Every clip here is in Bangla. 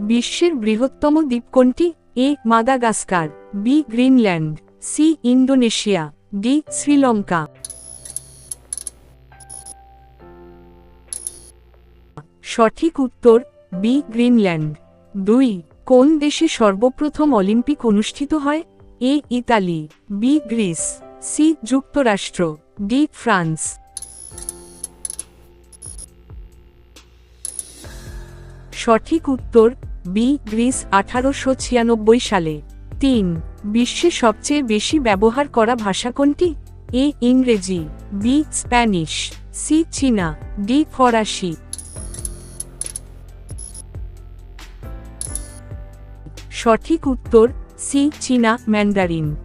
বিশ্বের বৃহত্তম দ্বীপ কোনটি A, Madagascar, B, Greenland, C, Indonesia, D, Sri Lanka. সঠিক উত্তর, বি, গ্রিনল্যান্ড। দুই, কোন দেশে সর্বপ্রথম অলিম্পিক অনুষ্ঠিত হয়? A, Italy, B, Greece, C, যুক্তরাষ্ট্র, ডি, ফ্রান্স। সঠিক উত্তর বি, গ্রিস আঠারোশো ছিয়ানব্বই সালে। তিন, বিশ্বে সবচেয়ে বেশি ব্যবহার করা ভাষা কোনটি? এ, ইংরেজি, বি, স্প্যানিশ, সি, চীনা, ডি, ফরাসি। সঠিক উত্তর, সি, চীনা, ম্যান্ডারিন।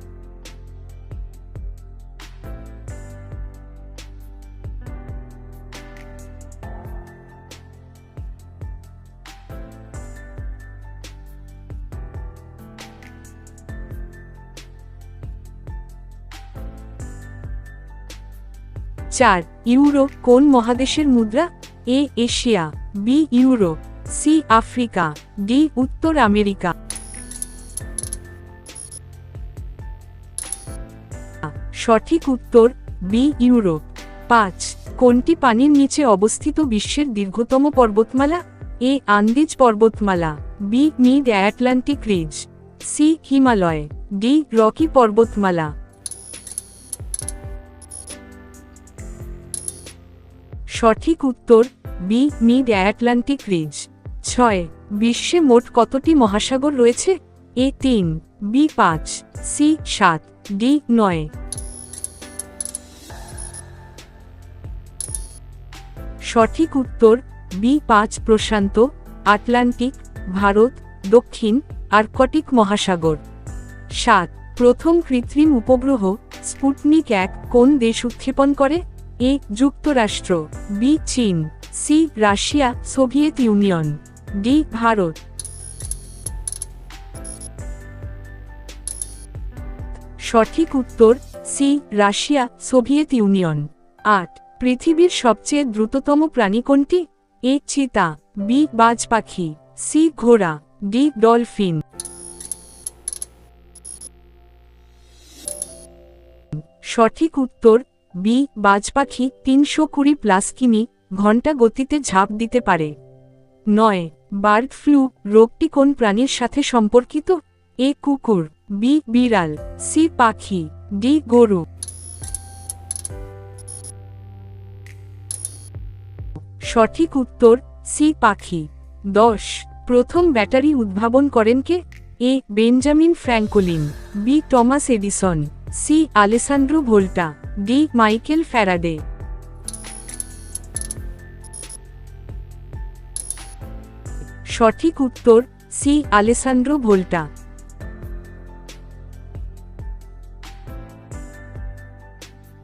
চার, ইউরো, কোন মহাদেশের মুদ্রা? A, Asia, B Europe C, Africa, D, উত্তর আমেরিকা। সঠিক উত্তর, বি ইউরোপ পাঁচ, কোনটি পানির নিচে অবস্থিত বিশ্বের দীর্ঘতম পর্বতমালা? এ, আন্দিজ পর্বতমালা, B, mid Atlantic ridge, C, Himalaya, D, Rocky পর্বতমালা। সঠিক উত্তর বি মিড অ্যাটলান্টিক রিজ ছয়, বিশ্বে মোট কতটি মহাসাগর রয়েছে? এ তিন বি পাঁচ সি সাত ডি নয়। সঠিক উত্তর বি পাঁচ প্রশান্ত, আটলান্টিক, ভারত, দক্ষিণ, আর্কটিক মহাসাগর। সাত, প্রথম কৃত্রিম উপগ্রহ, স্পুটনিক এক কোন দেশ উৎক্ষেপণ করে? এ যুক্তরাষ্ট্র, বি চীন, C Russia, Soviet Union, D Bharat. সঠিক উত্তর, সি রাশিয়া, সোভিয়েত ইউনিয়ন। আট, পৃথিবীর সবচেয়ে দ্রুততম প্রাণী কোনটি? এ চিতা, বি বাজ পাখি সি ঘোড়া, ডি ডলফিন। সঠিক উত্তর বি বাজ পাখি তিনশো কুড়ি প্লাস কিমি, ঘণ্টা গতিতে ঝাঁপ দিতে পারে। নয়, বার্ড ফ্লু, রোগটি কোন প্রাণীর সাথে সম্পর্কিত? এ, কুকুর। বি, বিড়াল। সি, পাখি। ডি, গরু। সঠিক উত্তর, সি, পাখি। দশ, প্রথম ব্যাটারি উদ্ভাবন করেন কে? A, Benjamin Franklin. B, Thomas Edison. C Alessandro Volta. D. Michael Faraday. সঠিক উত্তর সি. আলেসান্ড্রো ভোল্টা।